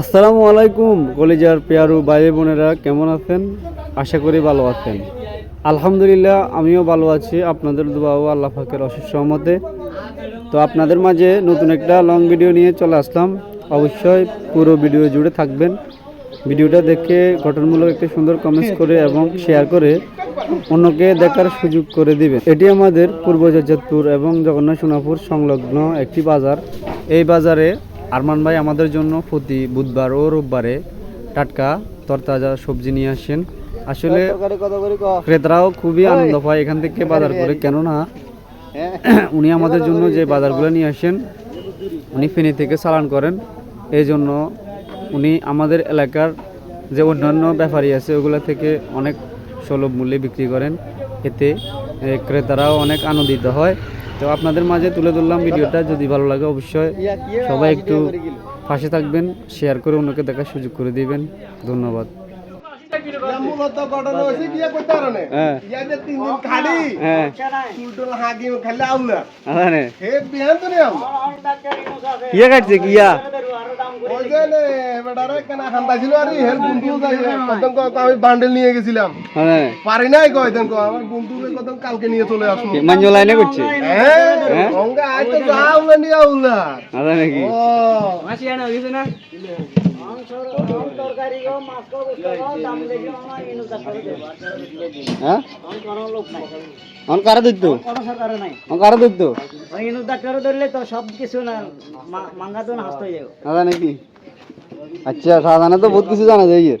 আসসালামু আলাইকুম কলেজার পেয়ারু ভাই বোনেরা কেমন আছেন? আশা করি ভালো আছেন। আলহামদুলিল্লাহ আমিও ভালো আছি। আপনাদের ও আল্লাহ ফাকের অশেষ সহমতে তো আপনাদের মাঝে নতুন একটা লং ভিডিও নিয়ে চলে আসলাম। অবশ্যই পুরো ভিডিও জুড়ে থাকবেন। ভিডিওটা দেখে গঠনমূলক একটি সুন্দর কমেন্টস করে এবং শেয়ার করে অন্যকে দেখার সুযোগ করে দিবেন। এটি আমাদের পূর্ব জগৎপুর এবং জগন্নাথ সোনাপুর সংলগ্ন একটি বাজার। এই বাজারে আরমান ভাই আমাদের জন্য প্রতি বুধবার ও রোববারে টাটকা তরতাজা সবজি নিয়ে আসেন। আসলে ক্রেতারাও খুবই আনন্দ পায় এখান থেকে বাজার করে। কেননা উনি আমাদের জন্য যে বাজারগুলো নিয়ে আসেন উনি ফেনী থেকে চালান করেন। এই জন্য উনি আমাদের এলাকার যে অন্যান্য ব্যাপারী আছে ওগুলো থেকে অনেক সুলভ মূল্যে বিক্রি করেন। এতে ক্রেতারাও অনেক আনন্দিত হয়। তো আপনাদের মাঝে তুলে ধরলাম ভিডিওটা। যদি ভালো লাগে অবশ্যই সবাই একটু পাশে থাকবেন শেয়ার করে অন্যকে দেখার সুযোগ করে দিবেন। ধন্যবাদ। মূলত ঘটনা হয়েছে গিয়ে করতে পারে হ্যাঁ। ইয়া তিন দিন খালি হ্যাঁ। চুলটুল হাগি খালি আউলা আদানে হে বিহান তো কাটছে কিয়া নে, আমি বান্ডেল নিয়ে গেছিলাম। পারি নাই কয় দেন আমার বন্ধুকে কত কালকে নিয়ে চলে আসব। মাঞ্জ লাইনে করছে? হ্যাঁ হ্যাঁ? অন কারা দিত অন দিত ধরলে তো সব কিছু না মাঙ্গা তো হয়ে যাবে। নাকি? আচ্ছা সাধারণত বহুত কিছু জানা যায় এর